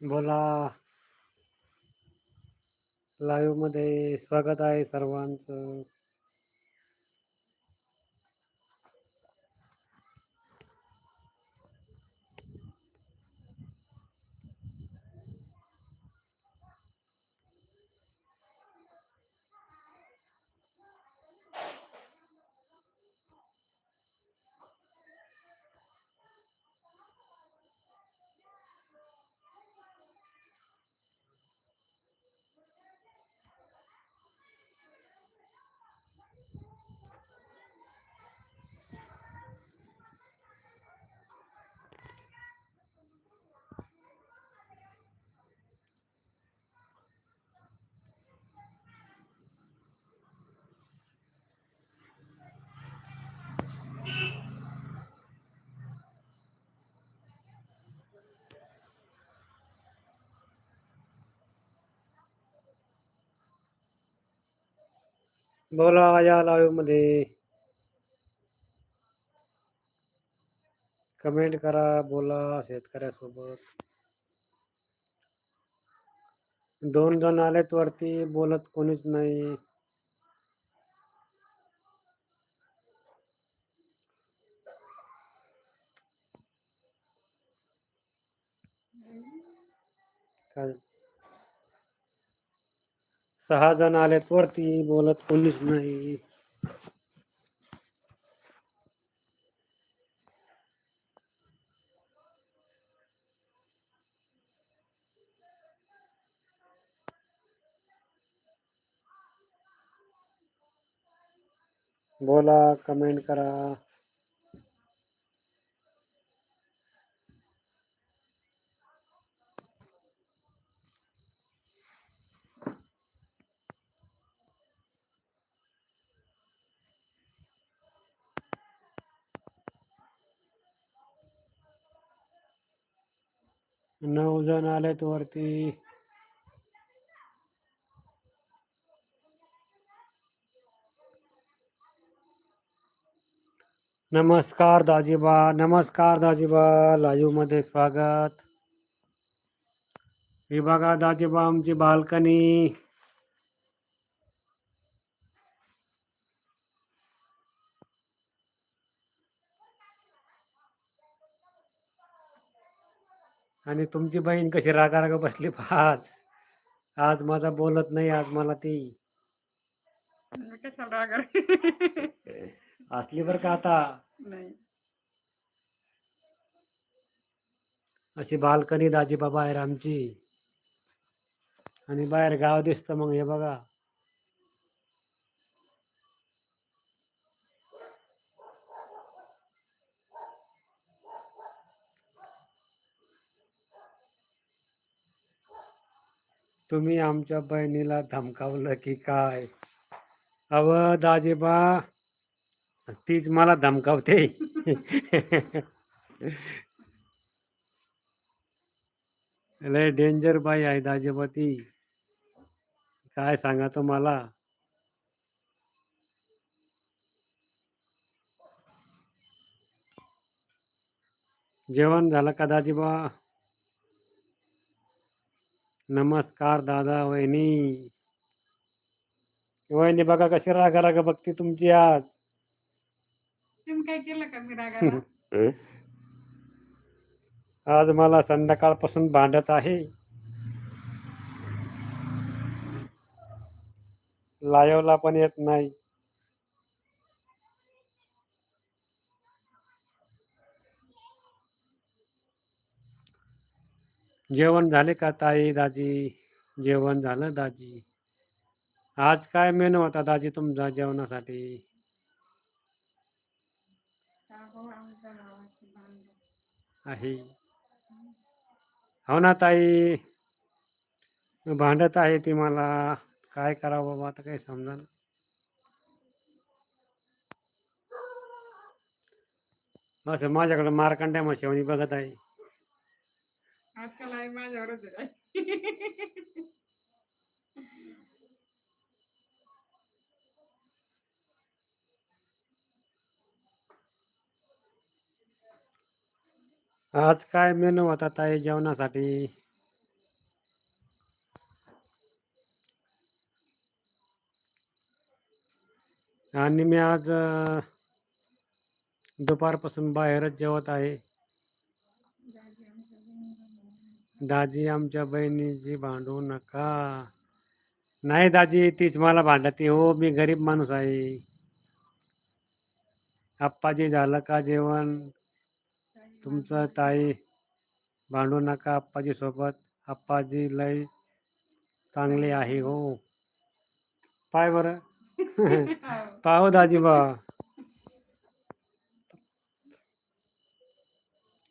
बोला. लाईव्हमध्ये स्वागत आहे सर्वांचं. बोला या लाईव्हमध्ये. कमेंट करा बोला शेतकऱ्यासोबत. दोन जण आलेत वरती बोलत कोणीच नाही. सहा जण आलेत वरती बोलत कोणीच नाही. बोला कमेंट करा. नऊ जण आलेत वरती. नमस्कार दाजीबा नमस्कार दाजीबा लाईव्हमध्ये स्वागत. विभागा दाजीबा आमची बाल्कनी. आणि तुमची बहीण कशी रागा रागा बसली? आज आज माझा बोलत नाही आज मला ती? असली बरं का आता? अशी बाल्कनी दाजीबा बाहेर आमची आणि बाहेर गाव दिसतं मग हे बघा. तुम्ही आमच्या बहिणीला धमकावलं की काय? अव दाजीबा तीच मला धमकावते. लय डेंजर बाई आहे दाजीबा ती. काय सांगा तुम्हाला जेवण झालं का दाजीबा? नमस्कार दादा वहिनी. वहिनी बघा कशी रागा रागा बघते तुमची आज. तुम्ही काय केलं का मी रागाला आज मला संध्याकाळपासून भांडत आहे. लायवला पण येत नाही. जेवण झाले का ताई दाजी? जेवण झालं दाजी. आज काय मेनू होता दाजी तुमचा जेवणासाठी? आहे. हो ना ताई. भांडत आहे ती मला. काय करावं बाबा आता काही समजा असं माझ्याकडे मारकांड्या मशेवणी बघत आहे. आजकाल आई माझ्यावरच आहे. आज काय मेनू होता ताई जेवणासाठी? आणि मी आज दुपारपासून बाहेरच जेवत आहे. दाजी आमच्या बहिणीची भांडू नका. नाही दाजी तीच मला भांडते. हो मी गरीब माणूस आहे. आप्पाजी झालं का जेवण? तुमचं ताई भांडू नका आप्पाजी सोबत. आप्पाजी लय चांगले आहे हो. पाय बरं. पाहो दाजी बा.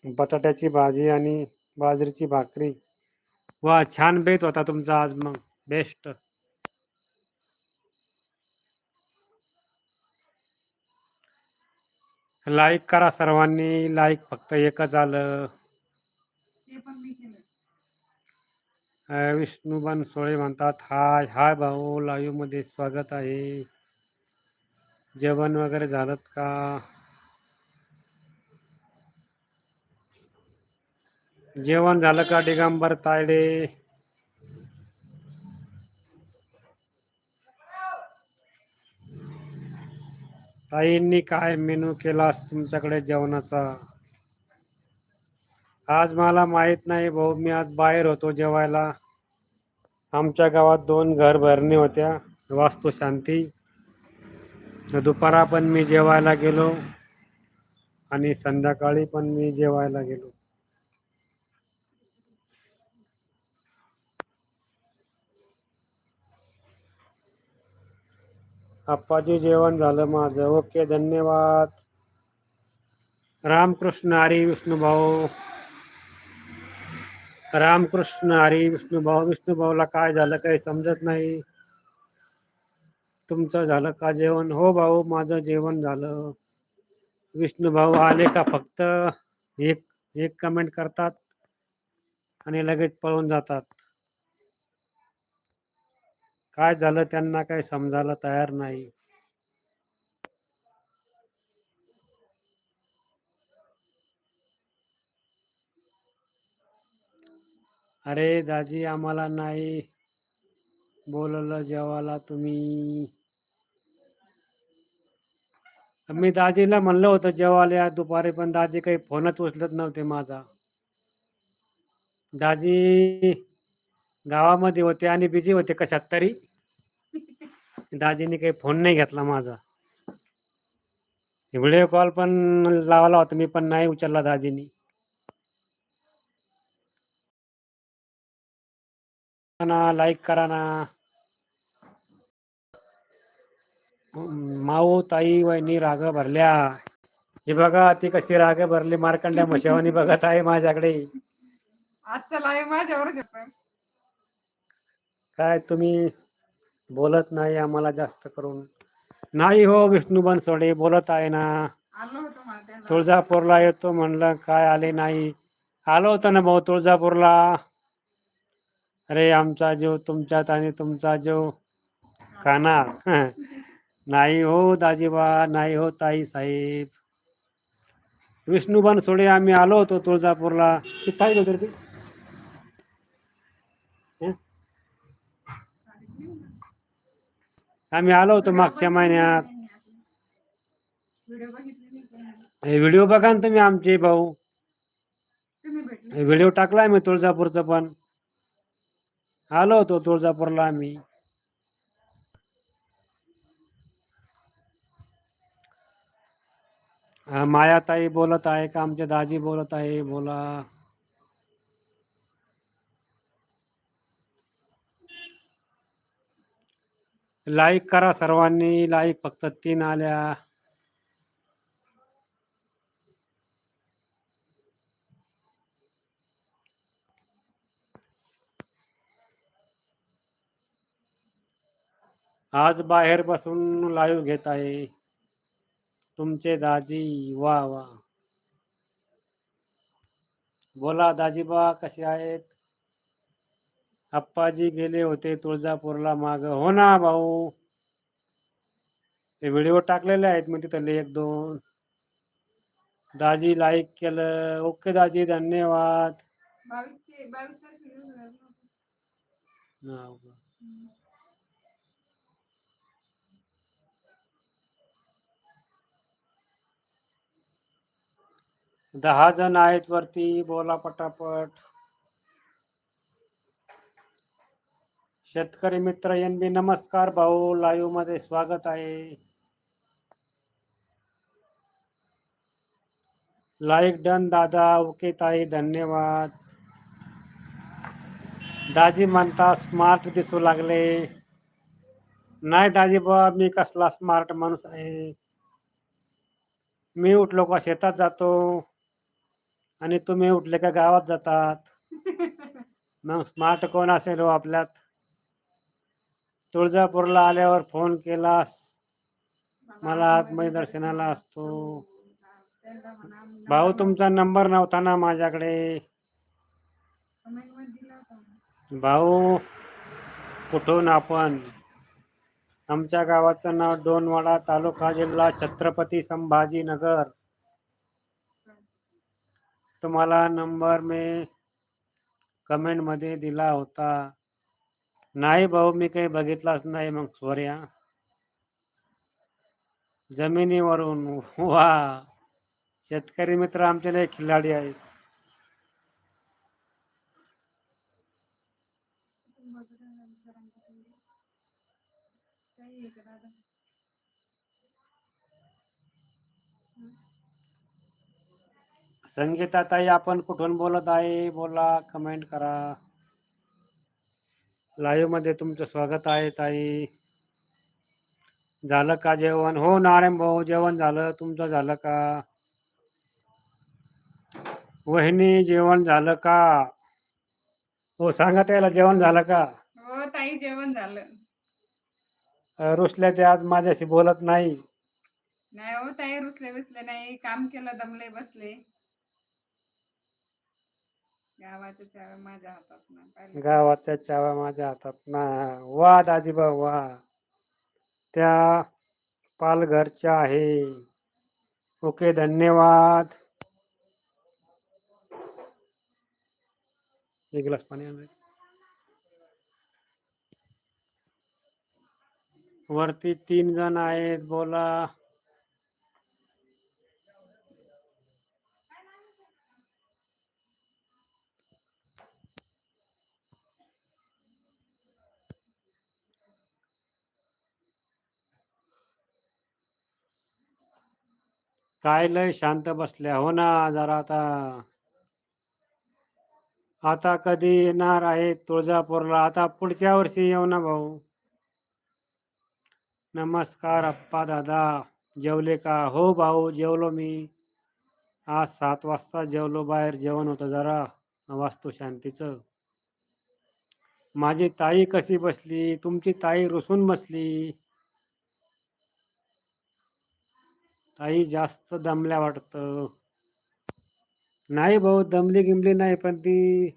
बटाट्याची भाजी आणि बाजरीची भाकरी. वा छान बेत होता तुमचा आज मग. बेस्ट लाईक करा सर्वांनी. लाईक फक्त एकच आलं. विष्णू बनसोळे म्हणतात हाय हाय भाऊ लाईव्हमध्ये स्वागत आहे. जेवण वगैरे झालं का? जेवण झालं का दिगंबर तायडे? ताईंनी काय मेनू केलास तुमच्याकडे जेवणाचा? आज मला माहीत नाही भाऊ मी आज बाहेर होतो जेवायला. आमच्या गावात दोन घर भरणी होत्या वास्तू शांती दुपारा पण मी जेवायला गेलो आणि संध्याकाळी पण मी जेवायला गेलो. आप्पाजी जेवण झालं माझं. ओके धन्यवाद. रामकृष्ण हरी विष्णुभाऊ रामकृष्ण हरी विष्णुभाऊ विष्णुभाऊला काय झालं काही समजत नाही. तुमचं झालं का जेवण? हो भाऊ माझं जेवण झालं. विष्णूभाऊ आले का फक्त? एक एक कमेंट करतात आणि लगेच पळून जातात. काय झालं त्यांना काही समजायला तयार नाही. अरे दाजी आम्हाला नाही बोलवलं जेवायला तुम्ही. मी दाजीला म्हणलं होतं जेवायला या दुपारी पण दाजी काही फोनच उचलत नव्हते माझा. दाजी गावामध्ये होते आणि बिझी होते कशात तरी. दाजीने काही फोन नाही घेतला माझा. व्हिडिओ कॉल पण लावला होता मी पण नाही उचलला दाजीनी. ना लाईक करा ना. माऊ ताई वहिनी राग भरल्या. हे बघा ती कशी राग भरली मार्कंड्या मशावानी बघत आहे माझ्याकडे. माझ्यावर काय तुम्ही? बोलत नाही आम्हाला जास्त करून. नाही हो विष्णू बनसोडे बोलत आहे ना. तुळजापूरला येतो म्हणलं काय आले नाही. आलो होतं ना भाऊ तुळजापूरला. अरे आमचा जीव तुमच्यात आणि तुमचा जीव काना. नाही हो दाजीबा नाही हो ताई साहेब. विष्णू बनसोडे आम्ही आलो होतो तुळजापूरला. ते काय होतं रे ते हं? आम्ही आलो होतो मागच्या महिन्यात. व्हिडिओ? हे बघा ना तुम्ही आमचे भाऊ. व्हिडिओ टाकलाय मी तुळजापूरचं पण. आलो होतो तुळजापूरला आम्ही. मायाताई बोलत आहे का? आमचे दाजी बोलत आहे बोला. लाईक करा सर्वांनी. लाईक फक्त तीन आल्या. आज बाहेर बसून लाईव्ह घेत आहे. तुमचे दाजी वा वा. बोला दाजीबा कसे आहेत? आप्पाजी गेले होते तुळजापूरला माग. हो ना भाऊ. ते व्हिडिओ टाकलेले आहेत मी तिथले एक दोन. दाजी लाईक केलं. ओके दाजी धन्यवाद. दहा जण आहेत वरती. बोला पटापट. शेतकरी मित्र एन बी नमस्कार भाऊ. लाईव्हमध्ये स्वागत आहे. लाईक डन दादा. ओके ताई धन्यवाद. दाजी म्हणता स्मार्ट दिसू लागले. नाही दाजी बा मी कसला स्मार्ट माणूस आहे. मी उठलो का शेतात जातो. आणि तुम्ही उठले का गावात जातात. मग स्मार्ट कोण असेल हो आपल्यात? तुळजापूरला आल्यावर फोन केलास. मला आतमध्ये दर्शनाला असतो. भाऊ तुमचा नंबर नव्हता ना माझ्याकडे. भाऊ कुठून आपण? आमच्या गावाचं नाव डोनवाडा तालुका जिल्हा छत्रपती संभाजीनगर. तुम्हाला नंबर मी कमेंटमध्ये दिला होता. नाही भाऊ मी काही बघितलाच नाही मग सोर्या जमिनीवरून वा. शेतकरी मित्र आमचे लय खिलाडी आहेत. संगीताताई संगीता ताई आपण कुठून बोलत आहे? बोला कमेंट करा. लाईव्हमध्ये तुमचं स्वागत आहे ताई. झालं का जेवण? हो नारायण भाऊ जेवण झालं. तुमचं झालं का? वहिनी जेवण झालं का? हो सांगा त्याला जेवण झालं का? हो ताई जेवण झालं. रुसल्या ते आज माझ्याशी बोलत नाही. नाही हो ताई रुसले बसले नाही. काम केलं दमले बसले गावाच्या चाव्या माझ्या हातात ना. पाहिलं गावाच्या चाव्या माझ्या हातात ना. वा दाजीबा वा त्या पालघरच्या आहे. ओके धन्यवाद. एक ग्लास पाणी आण वरती तीन जण आहेत. बोला. काय लय शांत बसल्या हो ना जरा आता. आता कधी येणार आहे तुळजापूरला? आता पुढच्या वर्षी येऊ ना भाऊ. नमस्कार अप्पा दादा. जेवले का? हो भाऊ जेवलो मी. आज सात वाजता जेवलो बाहेर जेवण होतं जरा. वास्तू शांतीचं. माझी ताई कशी बसली? तुमची ताई रुसून बसली. ताई जास्त दमल्या वाटतं. नाही भाऊ दमली गिमली नाही पण ती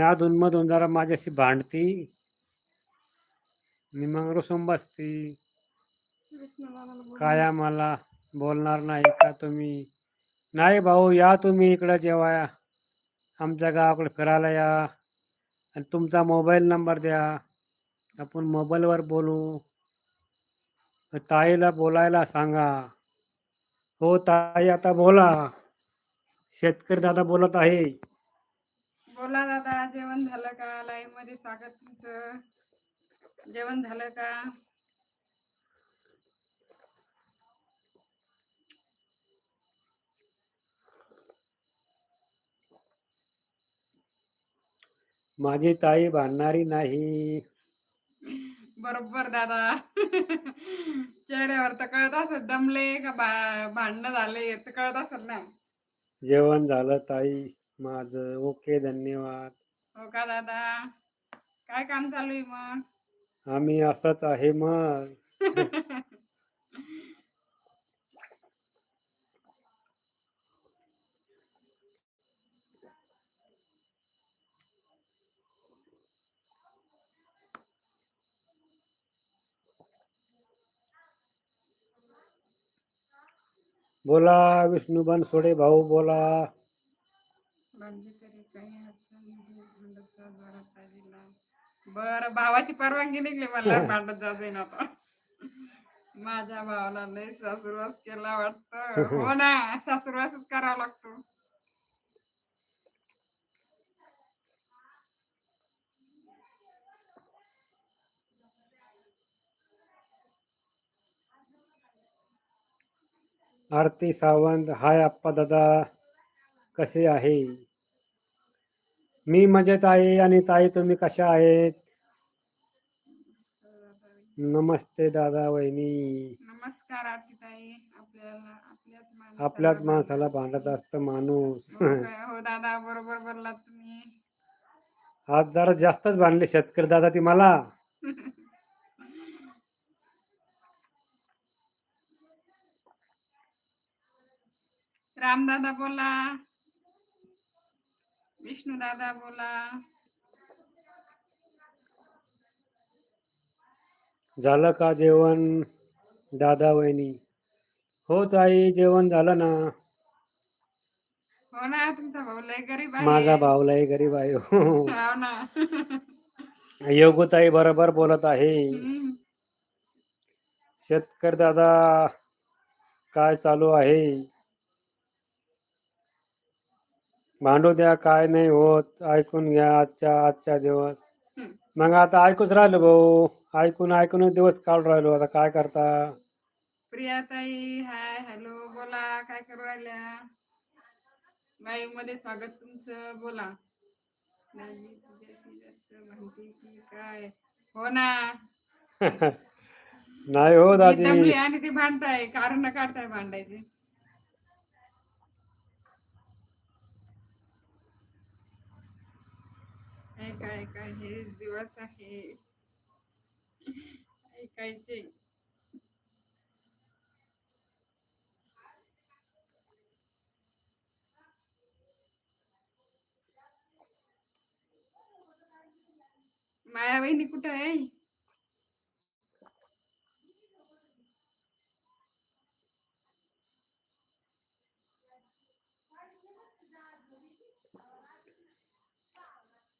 अधूनमधून जरा माझ्याशी भांडती. मी मग रुसून बसती. काय मला बोलणार नाही का तुम्ही? नाही भाऊ या तुम्ही इकडं जेव्हा आमच्या गावाकडे फिरायला या. आणि तुमचा मोबाईल नंबर द्या. आपण मोबाईलवर बोलू. ताईला बोलायला सांगा. हो ताई आता बोला. शेतकरी दादा बोलत आहे. बोला दादा जेवण झालं का? लाईव्हमध्ये स्वागत तुमचं. जेवण झालं का? माझी ताई भांडणारी नाही. बरोबर दादा. चेहऱ्यावर तर कळत असेल दमले का बा भांडणं झाले तर कळत असेल ना. जेवण झालं ताई माझं. ओके धन्यवाद. हो का दादा? काय काम चालू आहे मग? आम्ही असंच आहे मग. बोला विष्णू बनसोडे भाऊ बोला. म्हणजे. बरं भावाची परवानगी निघली मला भांडत जाईन आता. माझ्या भावाला लय सासूरवास केला वाटतं. हो ना सासूरवासच करावा लागतो. आरती सावंत हाय आप्पा दादा कसे आहे? मी मजेत आहे आणि ताई तुम्ही कशा आहेत? नमस्ते दादा वहिनी. नमस्कार आरतीताई आपल्याला आपल्याच माणसाला भांडत असतं माणूस. हो? हो दादा बरोबर बोललात तुम्ही. आज जरा जास्तच भांडले शेतकरी दादा ती मला. रामदादा बोला. विष्णू दादा बोला. झालं का जेवण दादा वहिनी? हो ताई जेवण झालं ना. हो ना तुमचा भाऊ लय गरीब आहे. माझा भाऊलाही गरीब आहे. हो ना. योगताई बरोबर बोलत आहे. शेतकरी दादा काय चालू आहे? भांडू द्या काय नाही होत ऐकून घ्या आजच्या आजच्या दिवस. मग आता ऐकूच राहिलो भाऊ. ऐकून ऐकून दिवस काढून राहिलो. आता काय करता? प्रियाताई हाय हॅलो बोला काय करू राहिल्या? लाईव्हमध्ये स्वागत तुमचं बोला. तुझ्याशी जास्त म्हणते की काय? हो ना. नाही हो दमली आणि ते भांडताय. कारण काढताय भांडायचे. ऐका काय हे दिवस आहे. ऐकायचे. माया बहिणी कुठं आहे?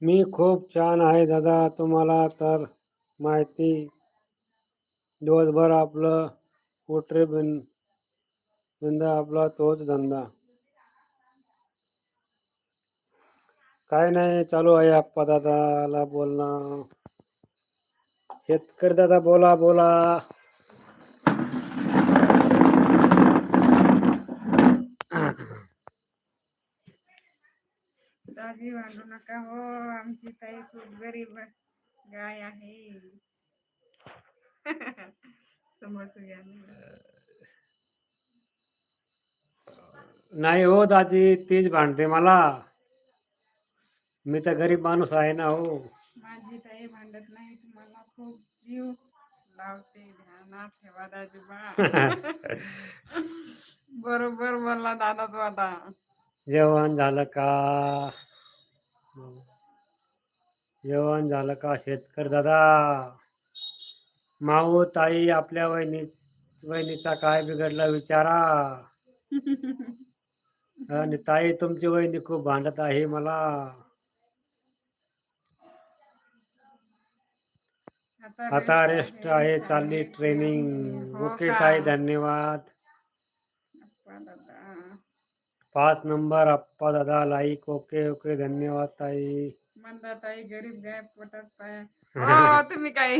मी खूप छान आहे दादा. तुम्हाला तर माहिती दिवसभर आपलं पोटरे बिन धंदा आपला तोच धंदा. काय नाही चालू आहे आप्पा दादाला बोलणं. शेतकरी दादा बोला बोला. दाजी भांडू नका हो आमची ताई खूप गरीब गाय आहे. नाही हो दाजी तीच भांडते मला. मी तर गरीब माणूस आहे ना हो. माझी ताई भांडत नाही तुम्हाला खूप जीव लावते. ध्यानात ठेवा दाजूबा बरोबर बोलला दादा तो आता. जेवण झालं का? जेवण झालं का शेतकरी दादा? माऊ ताई आपल्या वहिनी वहिनीचा काय बिघडला विचारा. आणि ताई तुमची वहिनी खूप भांडत आहे मला. आता रेस्ट आहे चालली ट्रेनिंग हो ओके? ताई धन्यवाद. पाच नंबर अप्पा दादा लाइक ओके ओके धन्यवाद ताई। ताई गरीब गाय पोटात पाय। हो तुम्ही काय?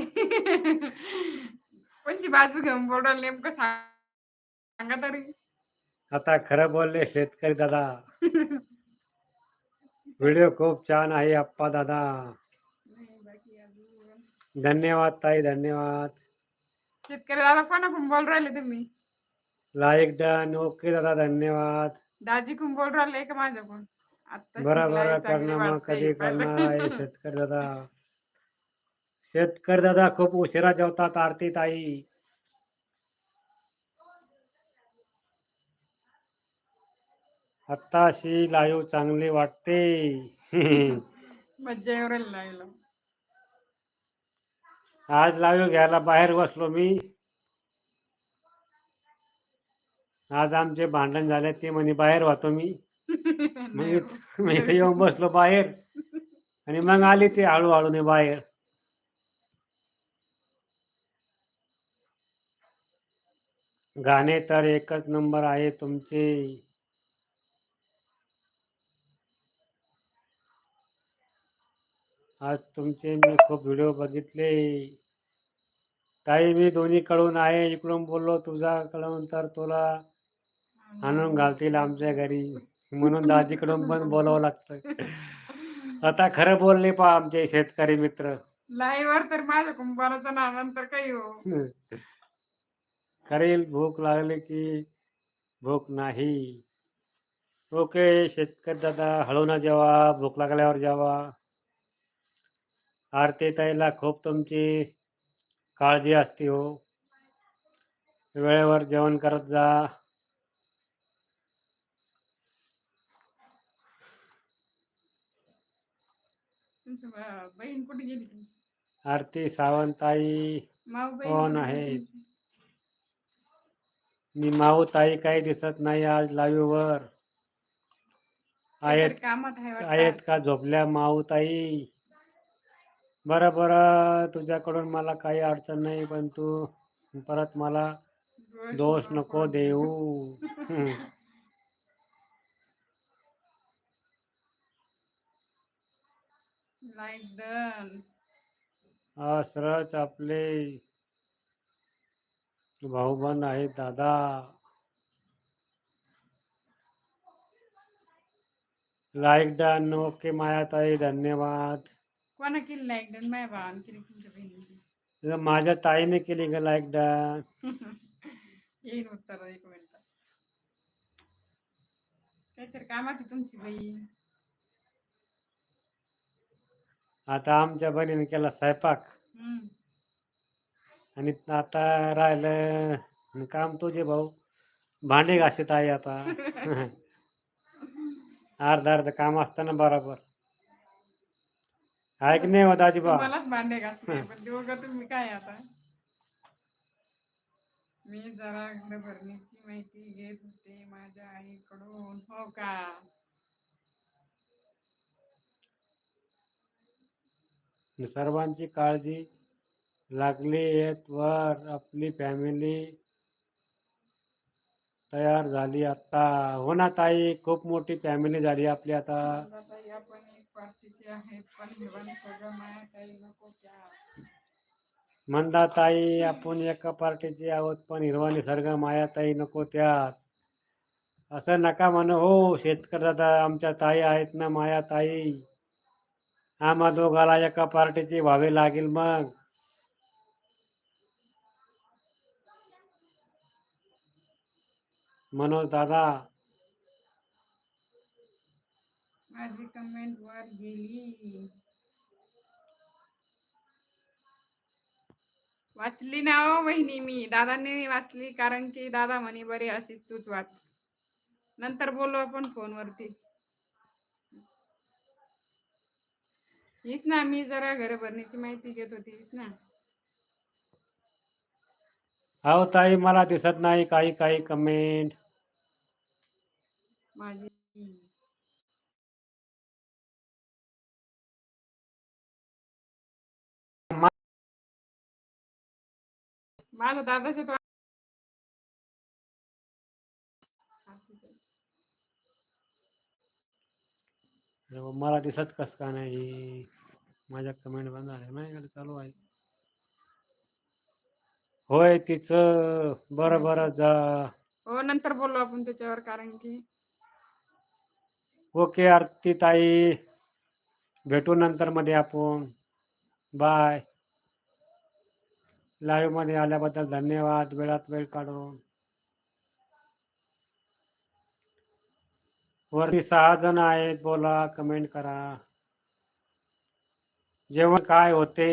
कोणची बाजू घेऊन बोलाल नेमकं सांगा तरी. आता खरं बोलले शेतकरी दादा. व्हिडिओ खूप छान आहे अप्पा दादा. धन्यवाद ताई धन्यवाद. शेतकरी दादा कोणाकडून बोल राहिले तुम्ही? लाईक डन ओके दादा धन्यवाद. दाजी कुण बोल राहिले का माझ्याकडून आत्ताशी बरं बरं live चांगली करणं मग वाटते. कधी करणार? शेतकरी दादा. शेतकरी दादा खूप उशिरा जेवतात आरती ताई. आत्ताशी लाईव्ह चांगली वाटते. मज्जा येऊ राहिली live ला. आज लाईव्ह घ्यायला बाहेर बसलो मी. आज आमचे भांडण झाले ते म्हणे बाहेर वाहतो मी. मग मी इथे येऊन बसलो बाहेर. आणि मग आली ते हळूहळूने बाहेर. गाणे तर एकच नंबर आहे तुमचे. आज तुमचे मी खूप व्हिडिओ बघितले. ताई मी दोन्हीकडून आहे. इकडून बोललो तुझ्याकडून तर तुला आणून घालतील आमच्या घरी. म्हणून दाजीकडून पण बोलावं लागतं. आता खरं बोलले पा आमचे शेतकरी मित्र. लाईव्ह वर तर माझ्या कुंभाराचा ना नंतर काही हो. करेल भूक लागली की भूक नाही. ओके शेतकरी दादा हळू ना जेवा भूक लागल्यावर जेवा. आरती ताईला खूप तुमची काळजी असते हो. वेळेवर जेवण करत जा. बहीण कुठे गेली तुमची? आरती सावंताई माऊ कोण आहे? मी माऊ ताई काही दिसत नाही आज लाईव्ह वर. आहेत काहीतरी कामात आहे वाटतं आहेत. का झोपल्या माऊ ताई? बरं बरं तुझ्याकडून मला काही अडचण नाही पण तू परत मला दोष नको देऊ. लाईक डन असरच आपले भाऊबंद आहेत दादा. लाईक डन ओके मायाताई धन्यवाद. कोणा केली लाईक डन माझ्या भावाने केली तुमच्या बहिणीने माझ्या ताईने केली का लाईक डन येईन उत्तर एक मिनिट. काहीतरी कामात आहे तुमची बहीण. आता आमच्या बहिणीने केला स्वयंपाक. आणि आता राहिलं काम तुझे भाऊ. भांडे घासत आहे आता. अर्धा अर्ध काम असताना बरोबर. आहे की नाही होता अजिबा मलाच भांडे घासते पण तुम्ही काय आता? मी जरा भरणीची माहिती घेत होते माझ्या आईकडून. हो का? सर्वांची काळजी लागली आहेत वर आपली फॅमिली तयार झाली आता. हो ना ताई खूप मोठी फॅमिली झाली आपली आता. मंदा ताई आपण एका पार्टीचे आहोत पण हिरवानी सर्ग माया ताई नको त्यात. असं नका म्हणू. हो शेतकरी दादा आमच्या ताई आहेत ना माया ताई. आम्हा दोघाला एका पार्टीचे व्हावे लागेल मग. मनोज दादा. माझी कमेंट वर गेली. वाचली ना हो बहिणी मी. दादांनी वाचली कारण की दादा म्हणे बरे अशीच तूच वाच. नंतर बोलू आपण फोनवरती हीच ना मी जरा घर भरण्याची माहिती घेत होती हीच ना. अहो ताई मला दिसत नाही काही काही कमेंट माझी माझा दादाच्या तो मला दिसत कस का नाही माझ्या कमेंट बंद झाल्या माझ्याकडे चालू आहे. होय तिचं बरं बरं जा. हो नंतर बोलू आपण त्याच्यावर कारण की ओके आरती ताई. भेटू नंतर मध्ये आपण. बाय लाईव्हमध्ये आल्याबद्दल धन्यवाद. वेळात वेळ काढून. वरती सहा जण आहेत बोला कमेंट करा. जेवण काय होते?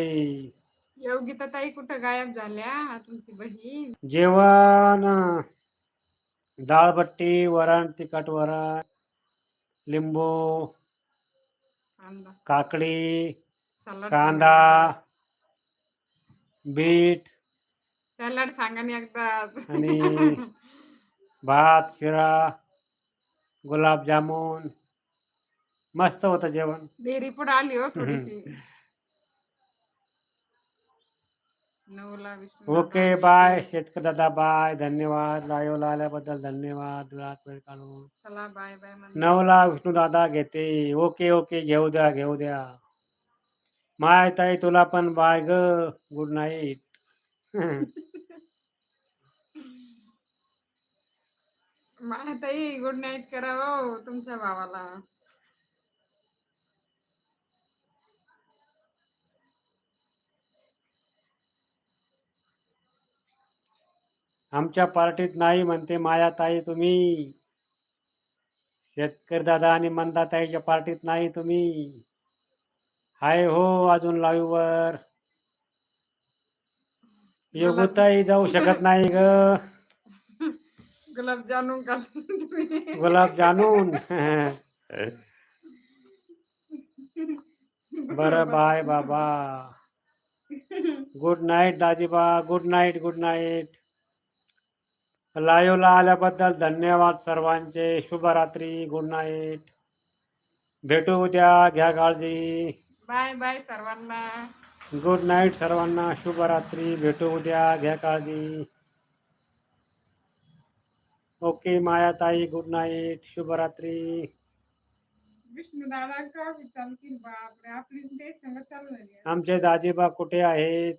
योगिता ताई कुठं गायब झाल्या तुमची बहीण? जेवण डाळबट्टी वरण तिखट वरण लिंबू काकडी कांदा बीट. सॅलड सांगा एकदा. आणि भात शिरा. गुलाबजामुन मस्त होतं जेवण. डेअरी पुढे आली हो थोडीशी. नऊला विष्णू ओके बाय. शेतकरी दादा बाय. धन्यवाद. लाईव्हला आल्याबद्दल धन्यवाद. वेळात वेळ काढून. चला बाय. नऊला विष्णू दादा घेते. Okay okay. घेऊ द्या घेऊ द्या. माय ताई तुला पण बाय ग. Good night. ताई गुड नाईट करा हो तुमच्या भावाला. आमच्या पार्टीत नाही म्हणते माया ताई तुम्ही. शेतकरी दादा आणि मंदा ताईच्या पार्टीत नाही तुम्ही. हाय हो अजून लाईव्ह वर. योगताई जाऊ शकत नाही ग. गुलाबजामुन का गुलाब जाणून बरं बाय बाबा। गुड नाईट दाजीबा। गुड नाईट गुड नाईट लाईव्हला आल्याबद्दल धन्यवाद सर्वांचे। शुभरात्री गुड नाईट भेटू उद्या घ्या काळजी। बाय बाय सर्वांना। गुड नाईट सर्वांना। शुभरात्री भेटू उद्या घ्या काळजी। ओके माया ताई गुड नाईट शुभरात्री विष्णू दादा का चालतील बापरे आपली तेच संगत चालू झाली आहे. आमचे दाजीबा कुठे आहेत